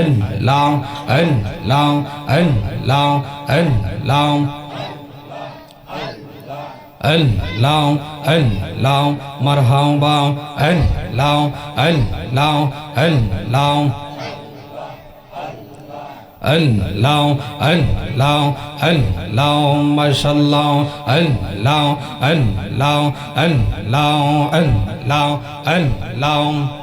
and long and long and long and long and long and long marhaba and long and long and long and long and long and long mashallah and long and long and long and long and long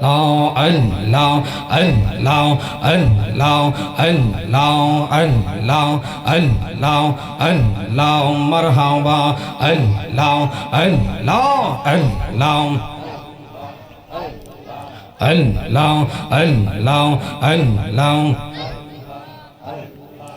lao ân lao ân lao ân lao ân lao ân lao ân lao ân lao marhaba ân lao ân lao ân lao ân lao ân lao ân lao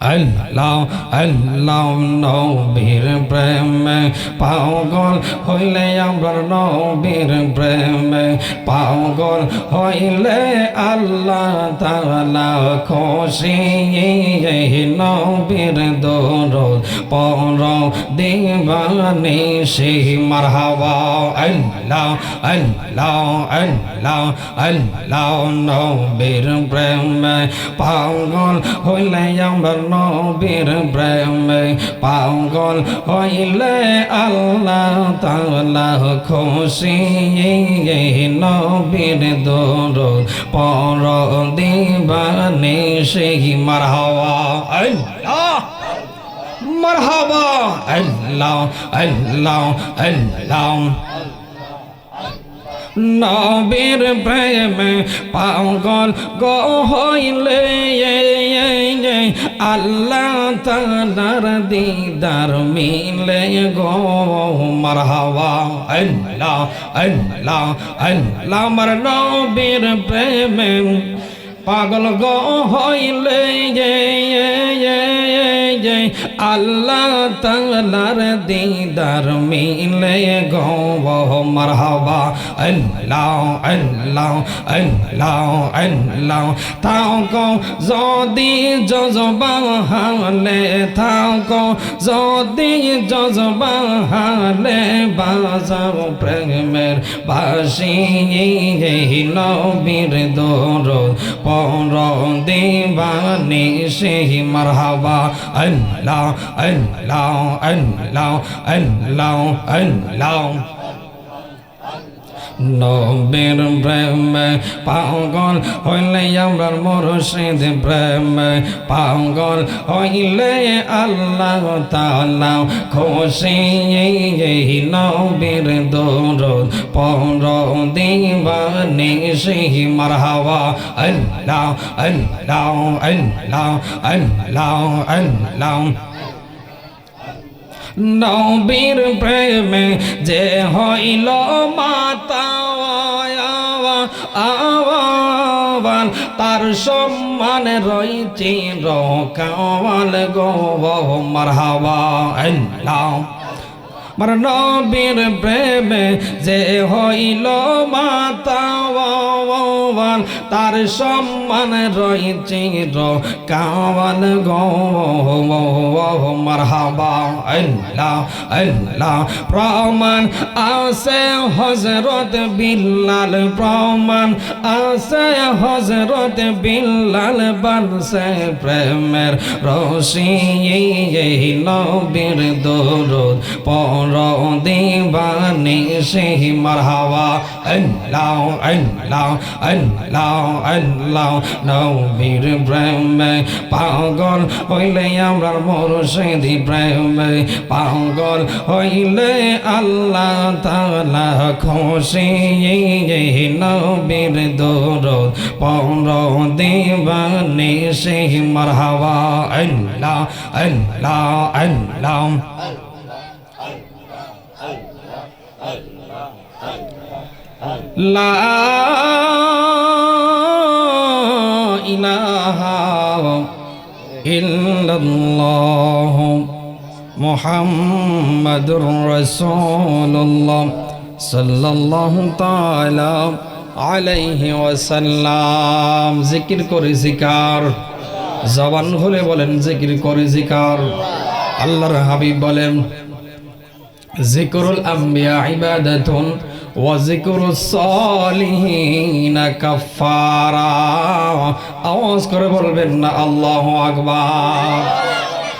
আল্লাহ আল্লাহ নবীর প্রেমে পাগল হইলে আমরা নবীর প্রেমে পাগল হইলে আল্লাহ তালা খুশি নবীর দরদ পর দিবানি সেই মারহাবা। আল্লাহ আল্লাহ আল্লাহ আল্লাহ নবীর প্রেমে পাগল হইলে আমরা নবীর প্রেমে পাগল হইলে আল্লাহ তালা খুশি। নবীর দরদ পর দিবানি সেই মারহাবা। আল্লাহ মারহাবা। আল্লাহ আল্লাহ আল্লাহ। নবীর প্রেমে পাগল গো হইলে আল্লাহ তালার দিদার মিলে গো মারহাবা। আল্লাহ আল্লাহ আল্লাহ, আমার নবীর প্রেমে পাগল গো হইলে আল্লাহ তালার দিদার মিলে গো মারহাবা। আল্লাহ আল্লাহ আল্লাহ আল্লাহ। তাও গো, যদি জজবা হালে থাকো যদি জজবা হালে, বাজাও প্রেমের বাসি নবীর দরদ। পর দিবানি সেই মারহাবা। আল্লাহ আল্লাহ আল্লাহ আল্লাহ আল্লাহ। নবীর প্রেমে পাগল হইলে আমরা মুর্শিদ প্রেমে পাগল হইলে আল্লাহ তালা খুশি নবীর দরদ পর দিবানি সেই মারহাবা আল্লাহ আল্লাহ আল্লাহ আল্লাহ আল্লাহ। নবীর প্রেমে যে হইল মাতা তার সম্মান রয়েছে রকাওয়াল গো মারহাবা মার নবীর প্রেমে যে হইল মাতা তার সম্মান রয়েছে কাওয়াল গো, মারহাবা, আল্লাহ আল্লাহ। প্রমাণ আছে হজরত বিল্লাল, প্রমাণ আছে হজরত বিল্লাল বানসে প্রেমের রশি নবীর দরদ পর দিবানি সেই মারহাবা, আল্লাহ আল্লাহ আল্লাহ। আল্লাহ নবীর প্রেমে পাগল হইলে আমরা মুর্শিদি প্রেমে পাগল হইলে আল্লাহ তালা খুশি নবীর দরদ পর দিবানি সেই মারহাবা। আল্লাহ আল্লাহ আল্লাহ। লা الله محمد رسول الله صلى الله تعالى عليه وسلم ذكر করে জিকার। জবান হলে বলেন, জিকির করে জিকার। আল্লাহর হাবিব বলেন, জিকরুল আমবিয়া ইবাদাতুন ওয়া জিকরুস সালিহিন কাফারা আওয়াজ করে বলবেন না আল্লাহু আকবার।